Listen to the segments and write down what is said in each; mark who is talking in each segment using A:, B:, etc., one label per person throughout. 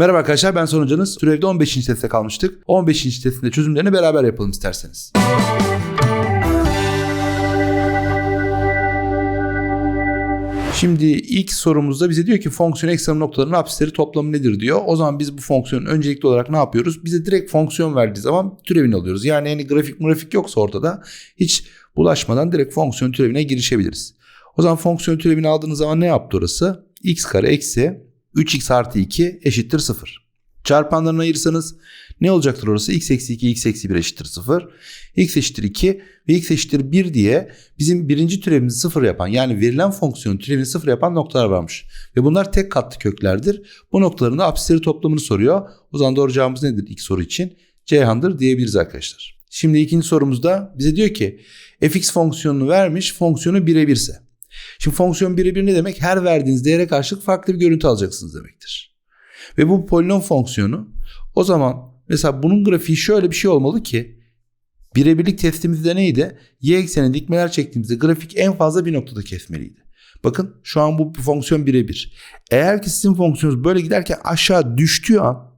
A: Merhaba arkadaşlar ben sonucunuz. Türevde 15. testte kalmıştık. 15. testinde çözümlerini beraber yapalım isterseniz. Şimdi ilk sorumuzda bize diyor ki fonksiyon ekstrem noktaların apsisleri toplamı nedir diyor. O zaman biz bu fonksiyonun öncelikli olarak ne yapıyoruz? Bize direkt fonksiyon verdiği zaman türevini alıyoruz. Yani yani grafik grafik yoksa ortada hiç bulaşmadan direkt fonksiyon türevine girişebiliriz. O zaman fonksiyon türevini aldığınız zaman ne yaptı orası? x kare eksi 3x artı 2 eşittir 0. Çarpanlarını ayırsanız ne olacaktır orası? x eksi 2 x eksi 1 eşittir 0. x eşittir 2 ve x eşittir 1 diye bizim birinci türevimizi 0 yapan yani verilen fonksiyonun türevini 0 yapan noktalar varmış. Ve bunlar tek katlı köklerdir. Bu noktaların da apsisleri toplamını soruyor. O zaman doğru cevabımız nedir ilk soru için? Ceyhan'dır diyebiliriz arkadaşlar. Şimdi ikinci sorumuzda bize diyor ki fx fonksiyonunu vermiş fonksiyonu birebirse. Şimdi fonksiyon birebir ne demek? Her verdiğiniz değere karşılık farklı bir görüntü alacaksınız demektir. Ve bu polinom fonksiyonu o zaman mesela bunun grafiği şöyle bir şey olmalı ki birebirlik testimizde neydi? Y eksenine dikmeler çektiğimizde grafik en fazla bir noktada kesmeliydi. Bakın şu an bu fonksiyon birebir. Eğer ki sizin fonksiyonunuz böyle giderken aşağı düştüğü an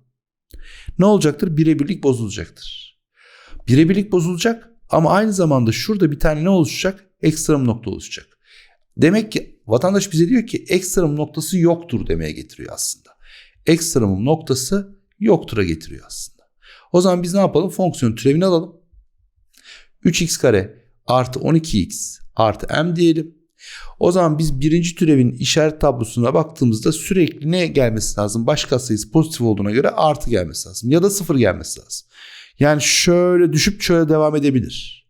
A: ne olacaktır? Birebirlik bozulacaktır. Birebirlik bozulacak ama aynı zamanda şurada bir tane ne oluşacak? Ekstrem nokta oluşacak. Demek ki vatandaş bize diyor ki ekstrem noktası yoktur demeye getiriyor aslında. Ekstremum noktası yoktur'a getiriyor aslında. O zaman biz ne yapalım? Fonksiyon türevini alalım. 3x kare artı 12x artı m diyelim. O zaman biz birinci türevin işaret tablosuna baktığımızda sürekli ne gelmesi lazım? Baş katsayısı pozitif olduğuna göre artı gelmesi lazım. Ya da sıfır gelmesi lazım. Yani şöyle düşüp şöyle devam edebilir.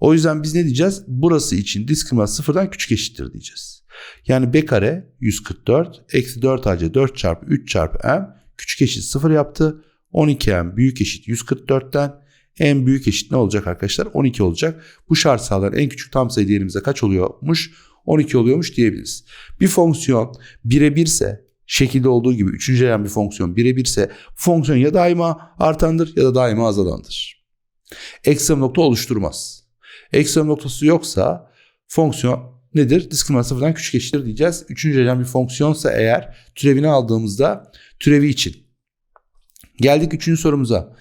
A: O yüzden biz ne diyeceğiz? Burası için diskriminant sıfırdan küçük eşittir diyeceğiz. Yani b kare 144 eksi 4 ac 4 çarpı 3 çarpı m küçük eşit sıfır yaptı. 12m büyük eşit 144'ten en büyük eşit ne olacak arkadaşlar? 12 olacak. Bu şart sağlayan en küçük tam sayı değerimize kaç oluyormuş? 12 oluyormuş diyebiliriz. Bir fonksiyon birebirse şekilde olduğu gibi üçüncü gelen bir fonksiyon birebirse fonksiyon ya daima artandır ya da daima azalandır. Ekstrem nokta oluşturmaz. Ekstrem noktası yoksa fonksiyon nedir? Diskriminant sıfırdan küçük eşittir diyeceğiz. Üçüncü gelen bir fonksiyonsa eğer türevini aldığımızda türevi için. Geldik üçüncü sorumuza.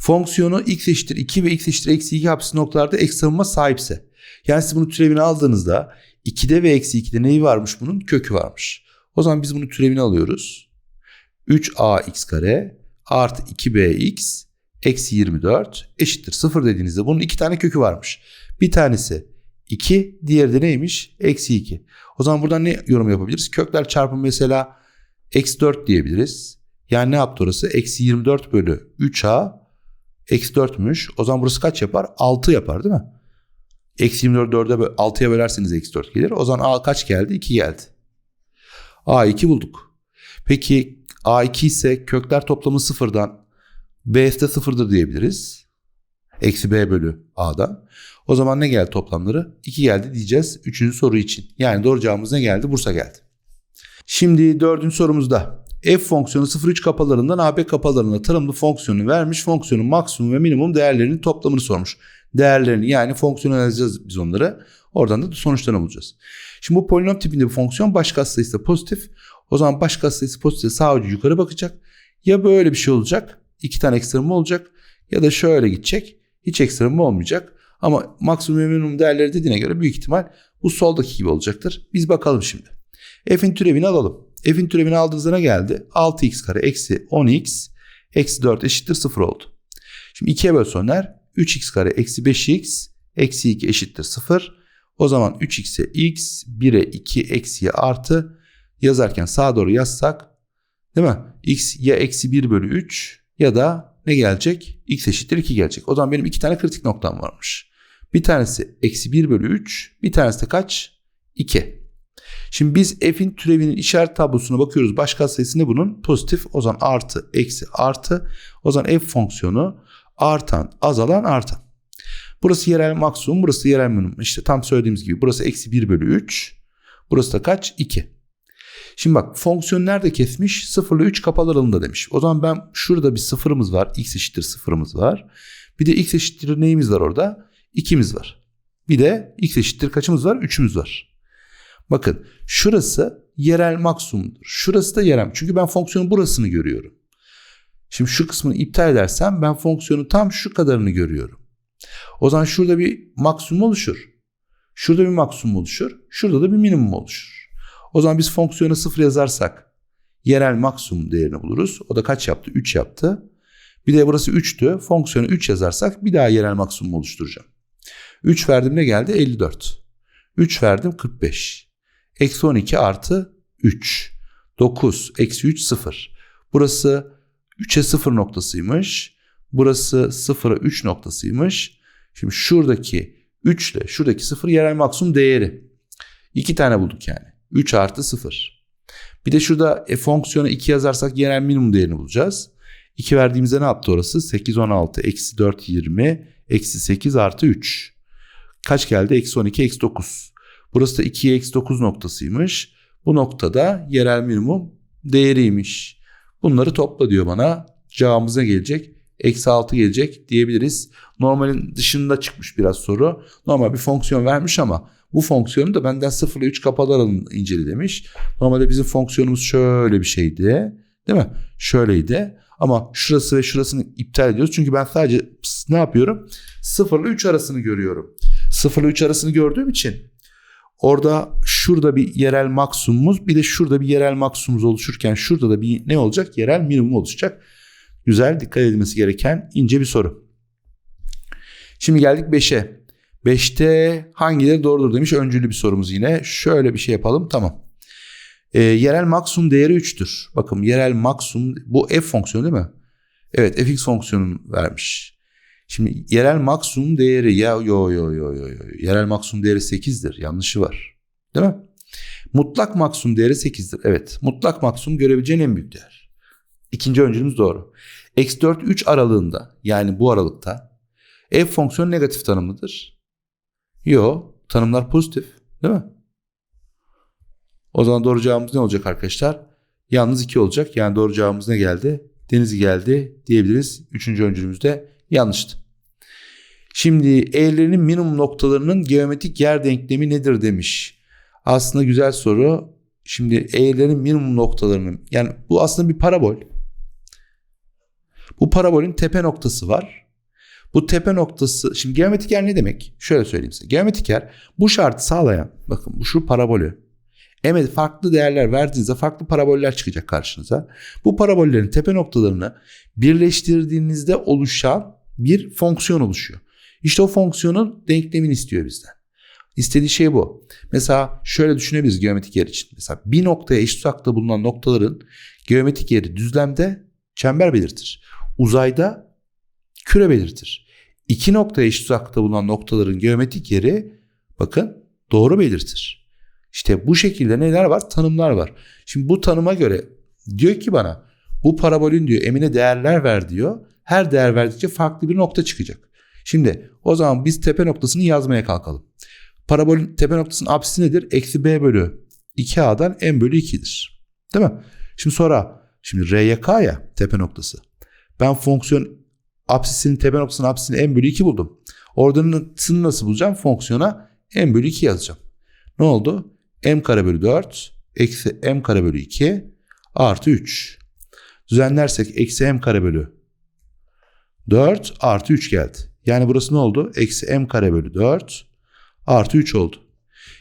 A: Fonksiyonu x eşittir 2 ve x eşittir eksi 2 hapsi noktalarda ekstremuma sahipse. Yani siz bunu türevini aldığınızda 2'de ve eksi 2'de neyi varmış bunun? Kökü varmış. O zaman biz bunu türevini alıyoruz. 3ax kare artı 2bx eksi 24 eşittir 0 dediğinizde bunun iki tane kökü varmış. Bir tanesi 2 diğeri de neymiş? Eksi 2. O zaman buradan ne yorum yapabiliriz? Kökler çarpımı mesela eksi 4 diyebiliriz. Yani ne yaptı orası? Eksi 24 bölü 3a eksi 4'müş. O zaman burası kaç yapar? 6 yapar değil mi? Eksi 24 4'e 6'ya bölerseniz eksi 4 gelir. O zaman a kaç geldi? 2 geldi. a2 bulduk. Peki a2 ise kökler toplamı sıfırdan b'si de sıfırdır diyebiliriz. Eksi b bölü a'dan. O zaman ne geldi toplamları? 2 geldi diyeceğiz 3. soru için. Yani doğru cevabımız ne geldi? Bursa geldi. Şimdi dördüncü sorumuzda f fonksiyonu 0-3 kapalarından AB kapalarına tanımlı fonksiyonu vermiş. Fonksiyonun maksimum ve minimum değerlerinin toplamını sormuş. Değerlerini yani fonksiyonu yazacağız biz onları. Oradan da sonuçlarını bulacağız. Şimdi bu polinom tipinde bir fonksiyon baş katsayısı da pozitif. O zaman baş katsayısı pozitif sağ ucu yukarı bakacak. Ya böyle bir şey olacak. iki tane ekstremi olacak. Ya da şöyle gidecek. Hiç ekstremi olmayacak. Ama maksimum minimum değerleri dediğine göre büyük ihtimal bu soldaki gibi olacaktır. Biz bakalım şimdi. F'in türevini alalım. F'in türevini aldığınızda ne geldi? 6x kare eksi 10x eksi 4 eşittir 0 oldu. Şimdi 2'ye böl soner. 3x kare eksi 5x eksi 2 eşittir 0. O zaman 3x'e x 1'e 2 eksiye artı yazarken sağa doğru yazsak değil mi? x ya eksi 1 bölü 3 ya da ne gelecek? x eşittir 2 gelecek. O zaman benim iki tane kritik noktam varmış. Bir tanesi eksi 1 bölü 3 bir tanesi de kaç? 2. Şimdi biz f'in türevinin işaret tablosuna bakıyoruz. Baş katsayısı ne bunun? Pozitif. O zaman artı, eksi, artı. O zaman f fonksiyonu artan, azalan, artan. Burası yerel maksimum, burası yerel minimum. İşte tam söylediğimiz gibi burası eksi 1 bölü 3. Burası da kaç? 2. Şimdi bak fonksiyon nerede kesmiş? 0 ile 3 kapalı aralığında demiş. O zaman ben şurada bir sıfırımız var. x eşittir sıfırımız var. Bir de x eşittir neyimiz var orada? 2'miz var. Bir de x eşittir kaçımız var? 3'ümüz var. Bakın şurası yerel maksimumdur. Şurası da yerel. Çünkü ben fonksiyonun burasını görüyorum. Şimdi şu kısmını iptal edersem ben fonksiyonun tam şu kadarını görüyorum. O zaman şurada bir maksimum oluşur. Şurada bir maksimum oluşur. Şurada da bir minimum oluşur. O zaman biz fonksiyona sıfır yazarsak yerel maksimum değerini buluruz. O da kaç yaptı? 3 yaptı. Bir de burası 3'tü. Fonksiyonu 3 yazarsak bir daha yerel maksimum oluşturacağım. 3 verdim ne geldi? 54. 3 verdim 45. Eksi 12 artı 3. 9 eksi 3 0. Burası 3'e 0 noktasıymış. Burası 0'a 3 noktasıymış. Şimdi şuradaki 3 ile şuradaki 0 yerel maksimum değeri. 2 tane bulduk yani. 3 artı 0. Bir de şurada e, fonksiyona 2 yazarsak yerel minimum değerini bulacağız. 2 verdiğimizde ne yaptı orası? 8, 16, eksi 4, 20, eksi 8 artı 3. Kaç geldi? Eksi 12, eksi 9. Burası da 2'ye eksi 9 noktasıymış. Bu noktada yerel minimum değeriymiş. Bunları topla diyor bana. Cevabımız ne gelecek? Eksi 6 gelecek diyebiliriz. Normalin dışında çıkmış biraz soru. Normal bir fonksiyon vermiş ama bu fonksiyonu da benden 0 ile 3 kapalı aralığını incele demiş. Normalde bizim fonksiyonumuz şöyle bir şeydi. Değil mi? Şöyleydi. Ama şurası ve şurasını iptal ediyoruz. Çünkü ben sadece ne yapıyorum? 0 ile 3 arasını görüyorum. 0 ile 3 arasını gördüğüm için orada şurada bir yerel maksimumumuz bir de şurada bir yerel maksimumumuz oluşurken şurada da bir ne olacak? Yerel minimum oluşacak. Güzel dikkat edilmesi gereken ince bir soru. Şimdi geldik 5'e. 5'te hangileri doğrudur demiş öncülü bir sorumuz yine. Şöyle bir şey yapalım tamam. E, yerel maksimum değeri 3'tür. Bakın yerel maksimum bu f fonksiyonu değil mi? Evet fx fonksiyonunu vermiş. Şimdi yerel maksimum değeri ya yo yo yo yo yo. Yerel maksimum değeri 8'dir. Yanlışı var. Değil mi? Mutlak maksimum değeri 8'dir. Evet. Mutlak maksimum görebileceğin en büyük değer. İkinci öncülümüz doğru. X 4 3 aralığında yani bu aralıkta f fonksiyonu negatif tanımlıdır. Yo tanımlar pozitif değil mi? O zaman doğru cevabımız ne olacak arkadaşlar? Yalnız 2 olacak. Yani doğru cevabımız ne geldi? Deniz geldi diyebiliriz. Üçüncü öncülümüz de yanlıştı. Şimdi eğrilerinin minimum noktalarının geometrik yer denklemi nedir demiş. Aslında güzel soru. Şimdi eğrilerin minimum noktalarının yani bu aslında bir parabol. Bu parabolün tepe noktası var. Bu tepe noktası şimdi geometrik yer ne demek? Şöyle söyleyeyim size. Geometrik yer bu şartı sağlayan bakın bu şu parabolü Evet farklı değerler verdiğinizde farklı paraboller çıkacak karşınıza. Bu parabollerin tepe noktalarını birleştirdiğinizde oluşan bir fonksiyon oluşuyor. İşte o fonksiyonun denklemini istiyor bizden. İstediği şey bu. Mesela şöyle düşünebiliriz geometrik yer için. Mesela bir noktaya eşit uzakta bulunan noktaların geometrik yeri düzlemde çember belirtir. Uzayda küre belirtir. İki noktaya eşit uzakta bulunan noktaların geometrik yeri bakın doğru belirtir. İşte bu şekilde neler var? Tanımlar var. Şimdi bu tanıma göre diyor ki bana bu parabolün diyor emine değerler ver diyor. Her değer verdikçe farklı bir nokta çıkacak. Şimdi o zaman biz tepe noktasını yazmaya kalkalım. Parabolün tepe noktasının apsisi nedir? Eksi b bölü 2a'dan m bölü 2'dir. Değil mi? Şimdi sonra şimdi r'ye k ya tepe noktası. Ben fonksiyon apsisinin tepe noktasının apsisini m bölü 2 buldum. Ordinatını nasıl bulacağım? Fonksiyona m bölü 2 yazacağım. Ne oldu? m kare bölü 4 eksi m kare bölü 2 artı 3. Düzenlersek eksi m kare bölü 4 artı 3 geldi. Yani burası ne oldu? Eksi m kare bölü 4 artı 3 oldu.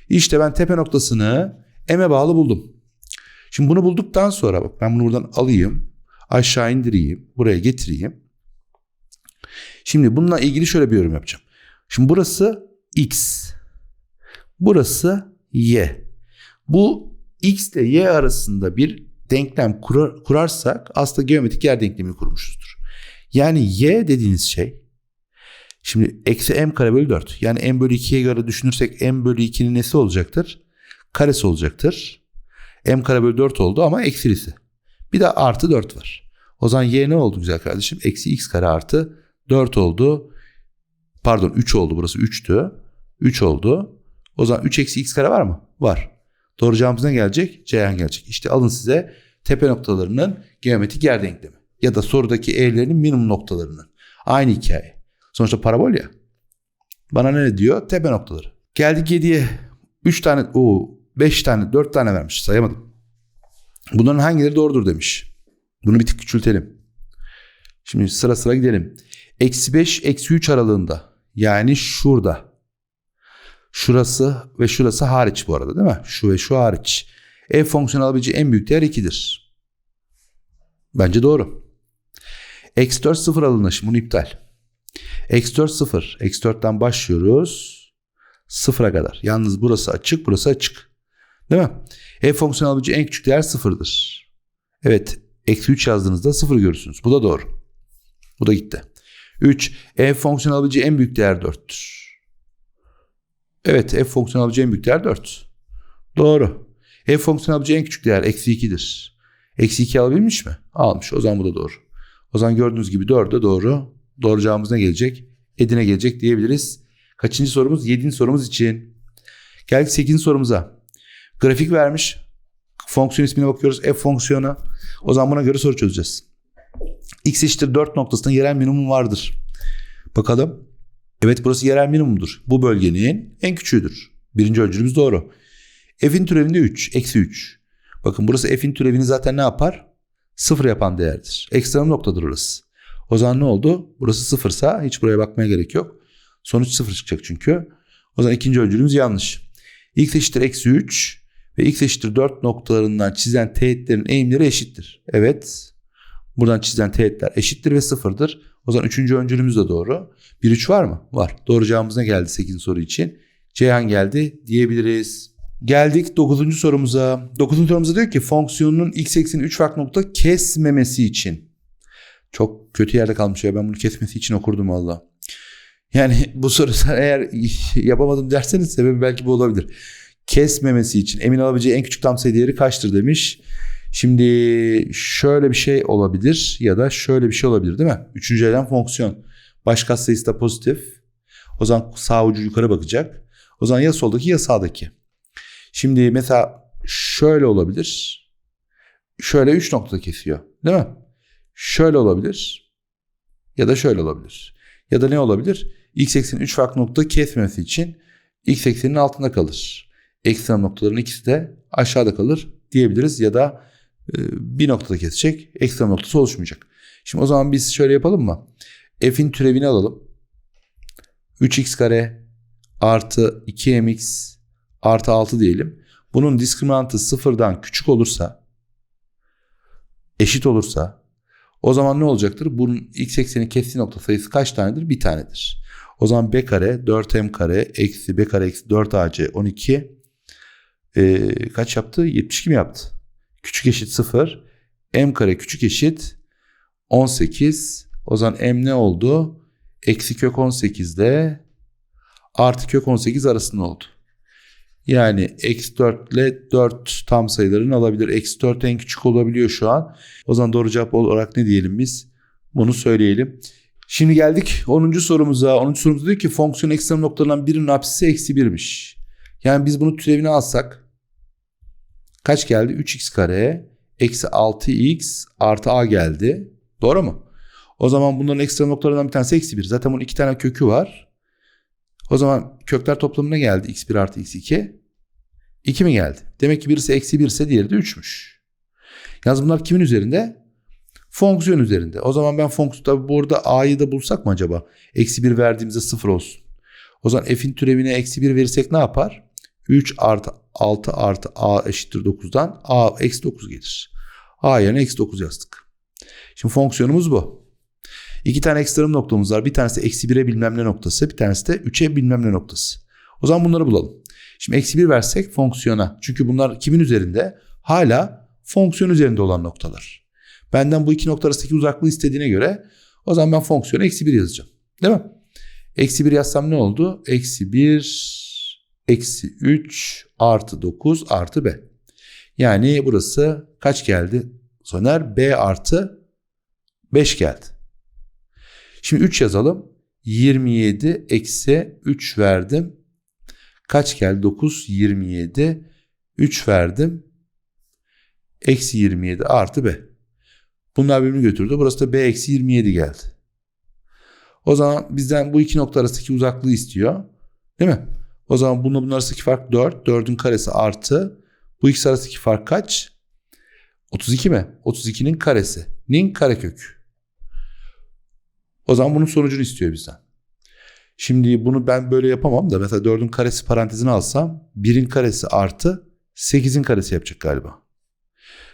A: İşte ben tepe noktasını m'e bağlı buldum. Şimdi bunu bulduktan sonra bak ben bunu buradan alayım. Aşağı indireyim. Buraya getireyim. Şimdi bununla ilgili şöyle bir yorum yapacağım. Şimdi burası x. Burası y. Bu x ile y arasında bir denklem kurar, kurarsak aslında geometrik yer denklemini kurmuşuzdur. Yani y dediğiniz şey şimdi eksi m kare bölü 4 yani m bölü 2'ye göre düşünürsek m bölü 2'nin nesi olacaktır? Karesi olacaktır. m kare bölü 4 oldu ama eksilisi. Bir de artı 4 var. O zaman y ne oldu güzel kardeşim? Eksi x kare artı 4 oldu. Pardon 3 oldu burası 3'tü. 3 oldu. O zaman 3 eksi x kare var mı? Var. Doğru cevabımız ne gelecek? Ceyhan gelecek. İşte alın size tepe noktalarının geometrik yer denklemi. Ya da sorudaki eğrilerin minimum noktalarının. Aynı hikaye. Sonuçta parabol ya. Bana ne diyor? Tepe noktaları. Geldik 7'ye. 3 tane, o 5 tane, 4 tane vermiş sayamadım. Bunların hangileri doğrudur demiş. Bunu bir tık küçültelim. Şimdi sıra sıra gidelim. Eksi 5, eksi 3 aralığında. Yani şurada. Şurası ve şurası hariç bu arada değil mi? Şu ve şu hariç. F fonksiyonu alabileceği en büyük değer 2'dir. Bence doğru. Eksi 4 sıfır alınır. Şimdi bunu iptal. Eksi 4 sıfır. Eksi 4'ten başlıyoruz. Sıfıra kadar. Yalnız burası açık, burası açık. Değil mi? F fonksiyonu alabileceği en küçük değer sıfırdır. Evet. Eksi 3 yazdığınızda sıfır görürsünüz. Bu da doğru. Bu da gitti. 3. F fonksiyonu alabileceği en büyük değer 4'tür. Evet. F fonksiyonu alabileceği en büyük değer 4. Doğru. F fonksiyonu alabileceği en küçük değer eksi 2'dir. Eksi 2 alabilmiş mi? Almış. O zaman bu da doğru. O zaman gördüğünüz gibi 4 de doğru. Doğru cevabımız ne gelecek? Edine gelecek diyebiliriz. Kaçıncı sorumuz? 7. sorumuz için. Geldik 8. sorumuza. Grafik vermiş. Fonksiyon ismine bakıyoruz. F fonksiyonu. O zaman buna göre soru çözeceğiz. X eşittir 4 noktasında yerel minimum vardır. Bakalım. Evet burası yerel minimumdur. Bu bölgenin en küçüğüdür. Birinci öncülümüz doğru. F'in türevinde 3. Eksi 3. Bakın burası F'in türevini zaten ne yapar? Sıfır yapan değerdir. Ekstrem noktadır orası. O zaman ne oldu? Burası sıfırsa hiç buraya bakmaya gerek yok. Sonuç sıfır çıkacak çünkü. O zaman ikinci öncülümüz yanlış. X eşittir eksi 3 ve x eşittir 4 noktalarından çizen teğetlerin eğimleri eşittir. Evet. Buradan çizilen teğetler eşittir ve sıfırdır. O zaman üçüncü öncülümüz de doğru. 1 3 var mı? Var. Doğru cevabımız ne geldi 8. soru için? Ceyhan geldi diyebiliriz. Geldik 9. sorumuza. 9. sorumuza diyor ki fonksiyonun x ekseni 3 farklı nokta kesmemesi için. Çok kötü yerde kalmış ya ben bunu kesmesi için okurdum valla. Yani bu soru eğer yapamadım derseniz sebebi belki bu olabilir. Kesmemesi için emin olabileceği en küçük tam sayı değeri kaçtır demiş. Şimdi şöyle bir şey olabilir ya da şöyle bir şey olabilir değil mi? Üçüncü elem fonksiyon. Baş katsayısı da pozitif. O zaman sağ ucu yukarı bakacak. O zaman ya soldaki ya sağdaki. Şimdi mesela şöyle olabilir. Şöyle 3 nokta kesiyor. Değil mi? Şöyle olabilir. Ya da şöyle olabilir. Ya da ne olabilir? X eksenin 3 farklı nokta kesmemesi için X eksenin altında kalır. Ekstrem noktaların ikisi de aşağıda kalır diyebiliriz. Ya da bir noktada kesecek. Ekstrem noktası oluşmayacak. Şimdi o zaman biz şöyle yapalım mı? F'in türevini alalım. 3x kare artı 2mx artı 6 diyelim. Bunun diskriminantı sıfırdan küçük olursa eşit olursa o zaman ne olacaktır? Bunun x ekseni kestiği nokta sayısı kaç tanedir? Bir tanedir. O zaman b kare 4m kare eksi b kare eksi 4ac 12 e, kaç yaptı? 72 mi yaptı? Küçük eşit 0. m kare küçük eşit 18. O zaman m ne oldu? Eksi kök 18'de artı kök 18 arasında oldu. Yani eksi 4 ile 4 tam sayılarını alabilir. Eksi 4 en küçük olabiliyor şu an. O zaman doğru cevap olarak ne diyelim biz? Bunu söyleyelim. Şimdi geldik 10. sorumuza. 10. sorumuz diyor ki fonksiyon ekstrem noktalarından birinin apsisi eksi 1'miş. Yani biz bunu türevini alsak kaç geldi? 3x kare eksi 6x artı a geldi. Doğru mu? O zaman bunların ekstrem noktalarından bir tanesi eksi 1. Zaten bunun iki tane kökü var. O zaman kökler toplamına geldi x1 artı x2. 2 mi geldi? Demek ki birisi eksi 1 ise diğeri de 3'müş. Yalnız bunlar kimin üzerinde? Fonksiyon üzerinde. O zaman ben fonksiyon tabi burada a'yı da bulsak mı acaba? Eksi 1 verdiğimizde 0 olsun. O zaman f'in türevine eksi 1 verirsek ne yapar? 3 artı 6 artı a eşittir 9'dan a eksi 9 gelir. a yerine eksi 9 yazdık. Şimdi fonksiyonumuz bu. İki tane ekstrem noktamız var. Bir tanesi eksi 1'e bilmem ne noktası. Bir tanesi de 3'e bilmem ne noktası. O zaman bunları bulalım. Şimdi eksi 1 versek fonksiyona. Çünkü bunlar kimin üzerinde? Hala fonksiyon üzerinde olan noktalar. Benden bu iki nokta arasındaki uzaklığı istediğine göre o zaman ben fonksiyona eksi 1 yazacağım. Değil mi? Eksi 1 yazsam ne oldu? Eksi 1, eksi 3 artı 9 artı b. Yani burası kaç geldi? Soner b artı 5 geldi. Şimdi 3 yazalım. 27 eksi 3 verdim. Kaç geldi? 9, 27. 3 verdim. Eksi 27 artı b. Bunlar birbirini götürdü. Burası da b eksi 27 geldi. O zaman bizden bu iki nokta arasındaki uzaklığı istiyor. Değil mi? O zaman bununla bunun arasındaki fark 4. 4'ün karesi artı. Bu ikisi arasındaki fark kaç? 32 mi? 32'nin karesi. Nin karekök. O zaman bunun sonucunu istiyor bizden. Şimdi bunu ben böyle yapamam da mesela 4'ün karesi parantezine alsam 1'in karesi artı 8'in karesi yapacak galiba.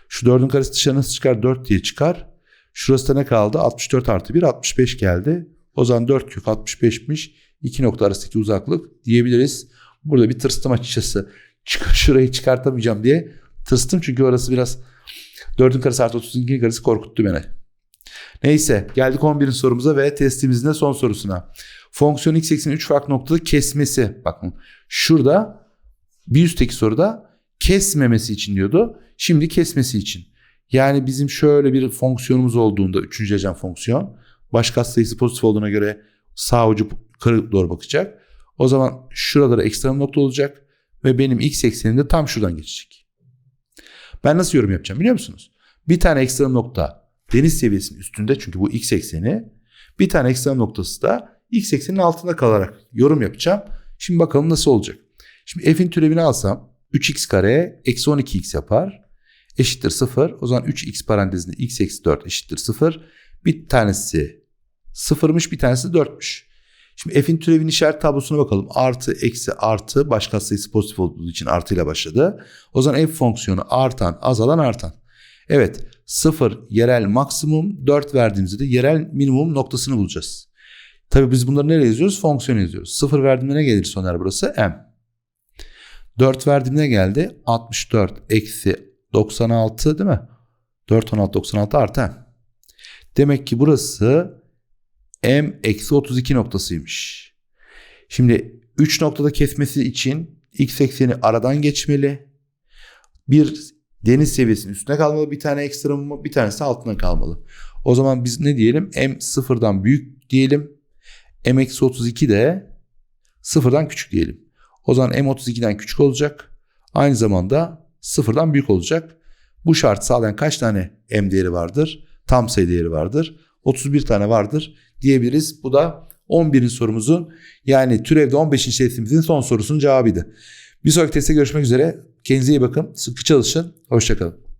A: Şu 4'ün karesi dışarı nasıl çıkar? 4 diye çıkar. Şurası da ne kaldı? 64 artı 1 65 geldi. O zaman 4 kök 65'miş. İki nokta arasındaki uzaklık diyebiliriz. Burada bir tırstım açıkçası. Çık şurayı çıkartamayacağım diye tırstım çünkü orası biraz 4'ün karesi artı 32'nin karesi korkuttu beni. Neyse geldik 11'in sorumuza ve testimizin de son sorusuna. Fonksiyon x ekseninin 3 farklı noktada kesmesi. Bakın şurada bir üstteki soruda kesmemesi için diyordu. Şimdi kesmesi için. Yani bizim şöyle bir fonksiyonumuz olduğunda 3. derecen fonksiyon. Baş katsayısı pozitif olduğuna göre sağ ucu yukarı doğru bakacak. O zaman şuralara ekstrem nokta olacak ve benim x ekseninde tam şuradan geçecek. Ben nasıl yorum yapacağım biliyor musunuz? Bir tane ekstrem nokta deniz seviyesinin üstünde çünkü bu x ekseni. Bir tane ekstrem noktası da x ekseninin altında kalarak yorum yapacağım. Şimdi bakalım nasıl olacak. Şimdi f'in türevini alsam 3x kare eksi 12x yapar. Eşittir 0. O zaman 3x parantezinde x eksi 4 eşittir 0. Bir tanesi 0'mış bir tanesi 4'müş. Şimdi f'in türevinin işaret tablosuna bakalım. Artı, eksi, artı. Baş katsayısı pozitif olduğu için artıyla başladı. O zaman f fonksiyonu artan, azalan, artan. Evet 0 yerel maksimum 4 verdiğimizde de yerel minimum noktasını bulacağız. Tabii biz bunları nereye yazıyoruz? Fonksiyon yazıyoruz. 0 verdiğimde ne gelir soner burası? M. 4 verdiğimde geldi? 64 eksi 96 değil mi? 4, 16, 96 artı M. Demek ki burası M eksi 32 noktasıymış. Şimdi 3 noktada kesmesi için x ekseni aradan geçmeli. Bir deniz seviyesinin üstüne kalmalı bir tane ekstremum bir tanesi altına kalmalı. O zaman biz ne diyelim? M sıfırdan büyük diyelim. M eksi 32 de sıfırdan küçük diyelim. O zaman M 32'den küçük olacak. Aynı zamanda sıfırdan büyük olacak. Bu şart sağlayan kaç tane M değeri vardır? Tam sayı değeri vardır. 31 tane vardır diyebiliriz. Bu da 11'in sorumuzun yani türevde 15. testimizin son sorusunun cevabıydı. Bir sonraki testte görüşmek üzere. Kendinize iyi bakın. Sıkı çalışın. Hoşçakalın.